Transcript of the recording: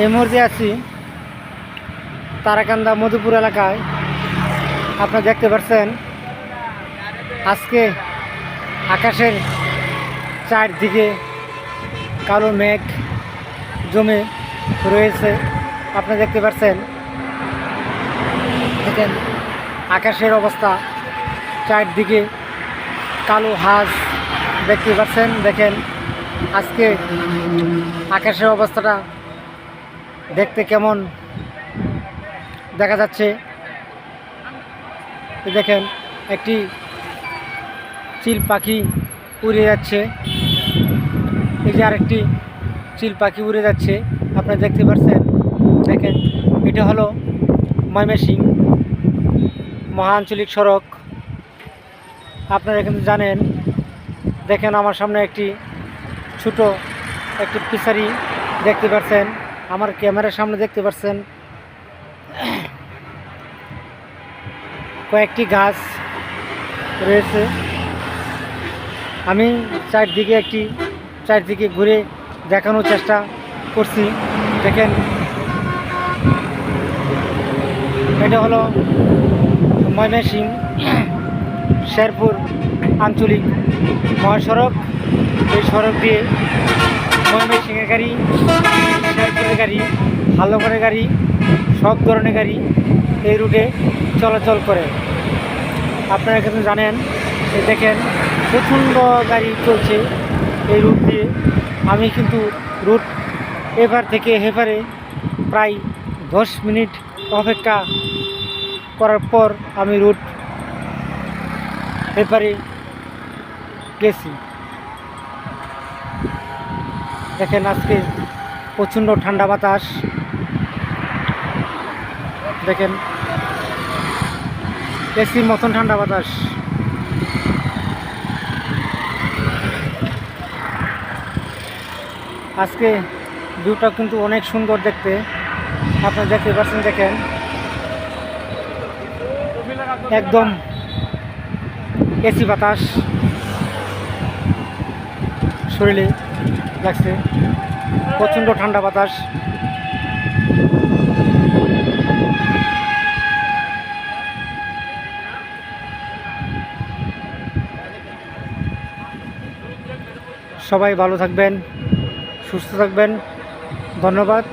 এই মুহূর্তে আছি তারাকান্দা মধুপুর এলাকায়। আপনারা দেখতে পাচ্ছেন আজকে আকাশের চারদিকে কালো মেঘ জমে রয়েছে। আপনারা দেখতে পাচ্ছেন দেখেন আকাশের অবস্থা, চারদিকে কালো হাঁস দেখতে পাচ্ছেন দেখেন আজকে আকাশের অবস্থাটা দেখতে কেমন? দেখা যাচ্ছে। দেখেন, একটি চিল পাখি উড়ে যাচ্ছে। এই যে আরেকটি চিল পাখি উড়ে যাচ্ছে। আপনারা দেখতে পাচ্ছেন দেখেন, এটা হলো ময়মেসিং মহাআঞ্চলিক সড়ক। আপনারা কিন্তু জানেন। দেখেন, আমার সামনে একটি ছোট একটি ফিশারি দেখতে পাচ্ছেন আমার ক্যামেরার সামনে দেখতে পাচ্ছেন কয়েকটি গাছ রয়েছে। আমি চারদিকে একটি, চারদিকে ঘুরে দেখানোর চেষ্টা করছি। দেখেন, এটা হলো ময়মনসিং শেরপুর আঞ্চলিক মহাসড়ক। এই সড়ক দিয়ে ময়মনসিংহের গাড়ি, ভালো করে গাড়ি, সব ধরনের গাড়ি এই রুটে চলাচল করে। আপনারা কিন্তু জানেন এই দেখেন প্রচণ্ড গাড়ি চলছে এই রুট দিয়ে। আমি কিন্তু রুট এপার থেকে হেপারে প্রায় দশ মিনিট অপেক্ষা করার পর আমি রুট এপারে গেছি। দেখেন আজকে প্রচণ্ড ঠান্ডা বাতাস। দেখেন এসির মতন ঠান্ডা বাতাস। আজকে ভিউটা কিন্তু অনেক সুন্দর দেখতে। আপনারা দেখতে পাচ্ছেন, দেখেন। একদম এসি বাতাস। শরীরে লাগছে। প্রচণ্ড ঠান্ডা বাতাস। সবাই ভালো থাকবেন সুস্থ থাকবেন ধন্যবাদ।